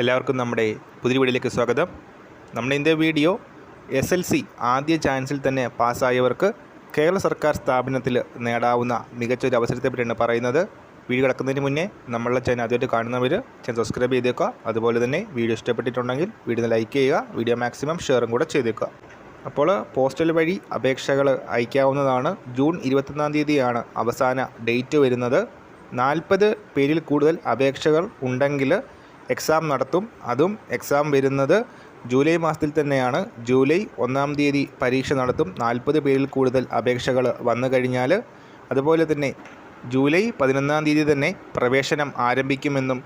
എല്ലാവർക്കും നമ്മുടെ പുതിയ വീഡിയോയിലേക്ക് സ്വാഗതം. നമ്മുടെ ഇന്നത്തെ വീഡിയോ എസ് എൽ സി ആദ്യ ചാൻസിൽ തന്നെ പാസ്സായവർക്ക് കേരള സർക്കാർ സ്ഥാപനത്തിൽ നേടാവുന്ന മികച്ച ഒരു അവസരത്തെ പറ്റിയാണ് പറയുന്നത്. വീഡിയോ കിടക്കുന്നതിന് മുന്നേ നമ്മളുടെ ചാനൽ ആദ്യമായിട്ട് കാണുന്നവർ ചാനൽ സബ്സ്ക്രൈബ് ചെയ്തേക്കുക. അതുപോലെ തന്നെ വീഡിയോ ഇഷ്ടപ്പെട്ടിട്ടുണ്ടെങ്കിൽ വീഡിയോ ലൈക്ക് ചെയ്യുക വീഡിയോ മാക്സിമം ഷെയറും കൂടെ ചെയ്തേക്കുക. അപ്പോൾ പോസ്റ്റൽ വഴി അപേക്ഷകൾ അയക്കാവുന്നതാണ്. ജൂൺ ഇരുപത്തൊന്നാം തീയതിയാണ് അവസാന ഡേറ്റ് വരുന്നത്. നാൽപ്പത് പേരിൽ കൂടുതൽ അപേക്ഷകൾ ഉണ്ടെങ്കിൽ എക്സാം നടത്തും. അതും എക്സാം വരുന്നത് ജൂലൈ മാസത്തിൽ തന്നെയാണ്. ജൂലൈ ഒന്നാം തീയതി പരീക്ഷ നടത്തും. നാൽപ്പത് പേരിൽ കൂടുതൽ അപേക്ഷകൾ വന്നു കഴിഞ്ഞാൽ അതുപോലെ തന്നെ ജൂലൈ പതിനൊന്നാം തീയതി തന്നെ പ്രവേശനം ആരംഭിക്കുമെന്നും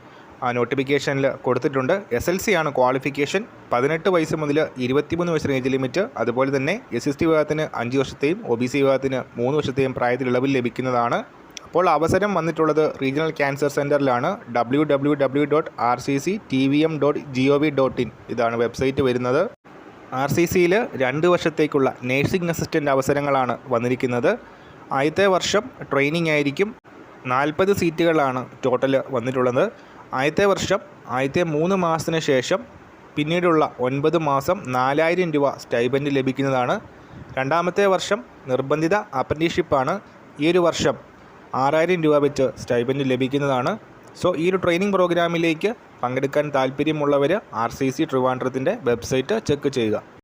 ആ നോട്ടിഫിക്കേഷനിൽ കൊടുത്തിട്ടുണ്ട്. എസ് എൽ സി ആണ് ക്വാളിഫിക്കേഷൻ പതിനെട്ട് വയസ്സ് മുതൽ ഇരുപത്തിമൂന്ന് വയസ്സ് ഏജ് ലിമിറ്റ് അതുപോലെ തന്നെ എസ് എസ് ടി വിഭാഗത്തിന് അഞ്ച് വർഷത്തെയും ഒ ബി സി വിഭാഗത്തിന് മൂന്ന് വർഷത്തെയും പ്രായത്തിലിളവിൽ ലഭിക്കുന്നതാണ് അപ്പോൾ അവസരം വന്നിട്ടുള്ളത് regional cancer സെന്ററിലാണ് W W W dot R C C T V M dot G O V dot in ഇതാണ് വെബ്സൈറ്റ് വരുന്നത്. ആർ സി സിയിൽ രണ്ട് വർഷത്തേക്കുള്ള നേഴ്സിംഗ് അസിസ്റ്റന്റ് അവസരങ്ങളാണ് വന്നിരിക്കുന്നത്. ആദ്യത്തെ വർഷം ട്രെയിനിങ് ആയിരിക്കും. നാൽപ്പത് സീറ്റുകളാണ് ടോട്ടൽ വന്നിട്ടുള്ളത്. ആദ്യത്തെ വർഷം ആദ്യത്തെ മൂന്ന് മാസത്തിന് ശേഷം പിന്നീടുള്ള ഒൻപത് മാസം നാലായിരം രൂപ സ്റ്റൈബൻഡ് ലഭിക്കുന്നതാണ്. രണ്ടാമത്തെ വർഷം നിർബന്ധിത അപ്രന്റീഷിപ്പാണ് ഈ ഒരു വർഷം ആറായിരം രൂപ വെച്ച് സ്റ്റൈബൻഡ് ലഭിക്കുന്നതാണ്. സോ ഈ ഒരു ട്രെയിനിങ് പ്രോഗ്രാമിലേക്ക് പങ്കെടുക്കാൻ താല്പര്യമുള്ളവർ ആർ സി സി ട്രിവാൻഡ്രത്തിന്റെ വെബ്സൈറ്റ് ചെക്ക് ചെയ്യുക.